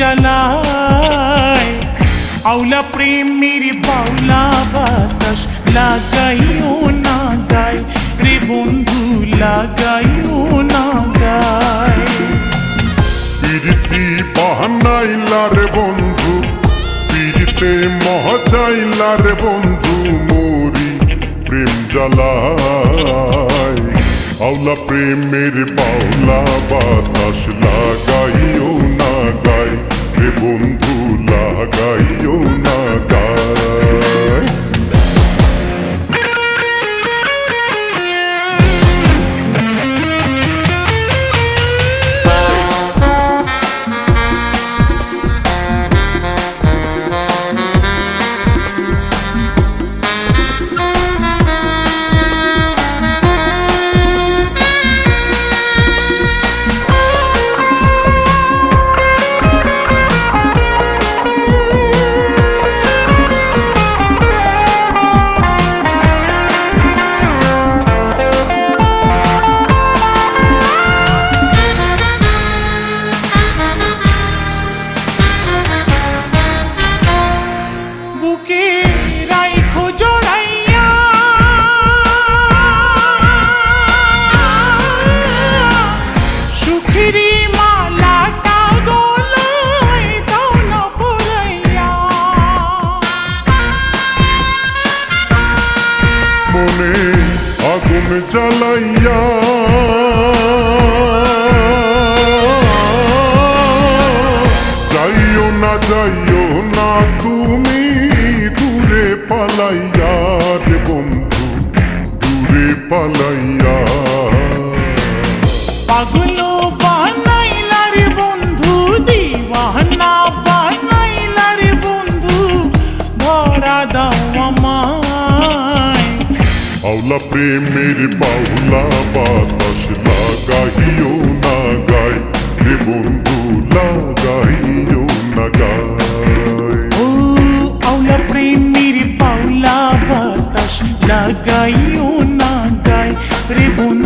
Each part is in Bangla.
জ্বালায় আউলা প্রেমের বাউলা বাতাস লাগাইও না গায় রে বন্ধু লাগাইও না গায় পিরিতি বাহানাইলা রে বন্ধু পিরিতে মহাচাইলা রে বন্ধু মোরি প্রেম জ্বালায় আওলা প্রেমের বাউলা বাতাস লাগাইও জ্বালাইয়া যাইও না যাইও না তুমি দূরে পালাইয়া রে বন্ধু দূরে পালাইয়া পাগলো আওলা প্রেমের বাউলা বাতাস লাগাইও না গাই। রে বন্ধু লাগাইও না গাই। ও আওলা প্রেমের বাউলা বাতাস লাগাইও না গাই। রে বন্ধু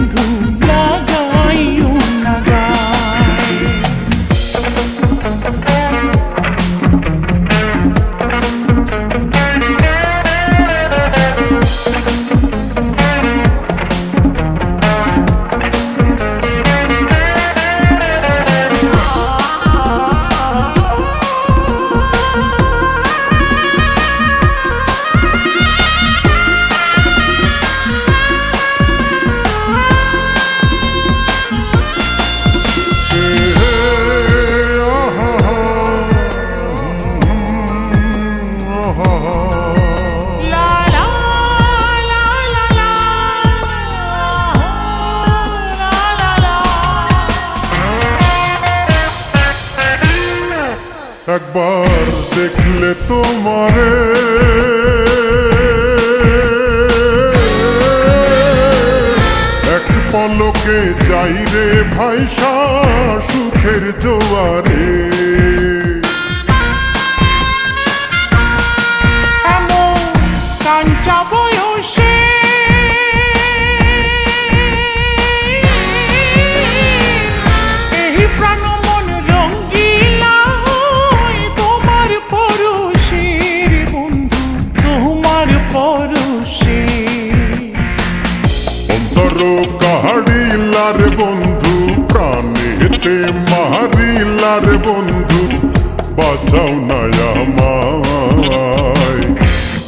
একবার দেখলে তোমারে। এক পলকে যাই রে ভাইসা সুখের জোয়ারে। পরশে অন্তর কাহাড়িলার বন্ধু প্রাণেতে মাহারিলার বন্ধু বাঁচাও না আমায়।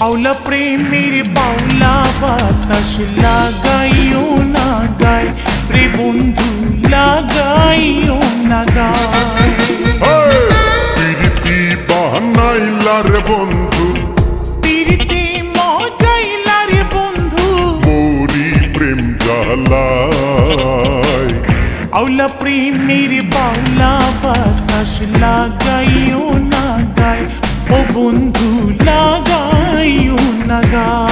আউলা প্রেমের বাউলা বাতাস লাগাইও বাউলা প্রেমের বাউলা বাতাস লাগাইও না গায় ও বন্ধু লাগাইও না গায়